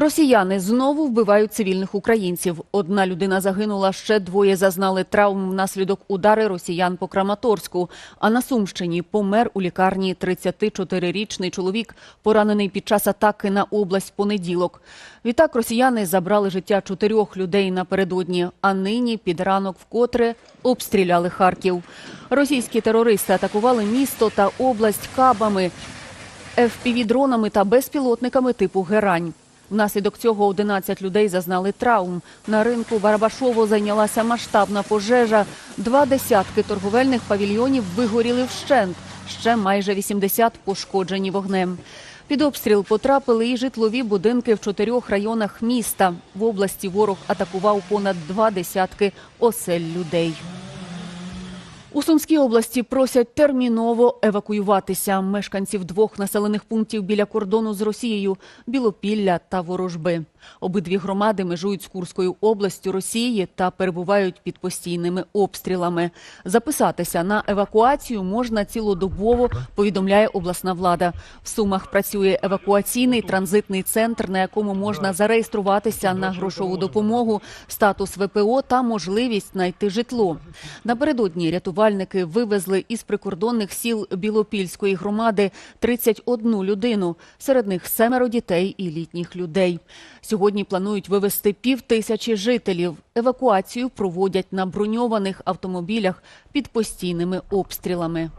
Росіяни знову вбивають цивільних українців. Одна людина загинула, ще двоє зазнали травм внаслідок удари росіян по Краматорську. А на Сумщині помер у лікарні 34-річний чоловік, поранений під час атаки на область понеділок. Відтак росіяни забрали життя чотирьох людей напередодні, а нині під ранок вкотре обстріляли Харків. Російські терористи атакували місто та область кабами, FPV-дронами та безпілотниками типу «Герань». Внаслідок цього 11 людей зазнали травм. На ринку Барабашово зайнялася масштабна пожежа. Два десятки торговельних павільйонів вигоріли вщент. Ще майже 80 пошкоджені вогнем. Під обстріл потрапили і житлові будинки в чотирьох районах міста. В області ворог атакував понад два десятки осель людей. У Сумській області просять терміново евакуюватися мешканців двох населених пунктів біля кордону з Росією – Білопілля та Ворожби. Обидві громади межують з Курською областю Росії та перебувають під постійними обстрілами. Записатися на евакуацію можна цілодобово, повідомляє обласна влада. В Сумах працює евакуаційний транзитний центр, на якому можна зареєструватися на грошову допомогу, статус ВПО та можливість знайти житло. Напередодні рятувальники вивезли із прикордонних сіл Білопільської громади 31 людину, серед них семеро дітей і літніх людей. Сьогодні планують вивезти пів тисячі жителів. Евакуацію проводять на броньованих автомобілях під постійними обстрілами.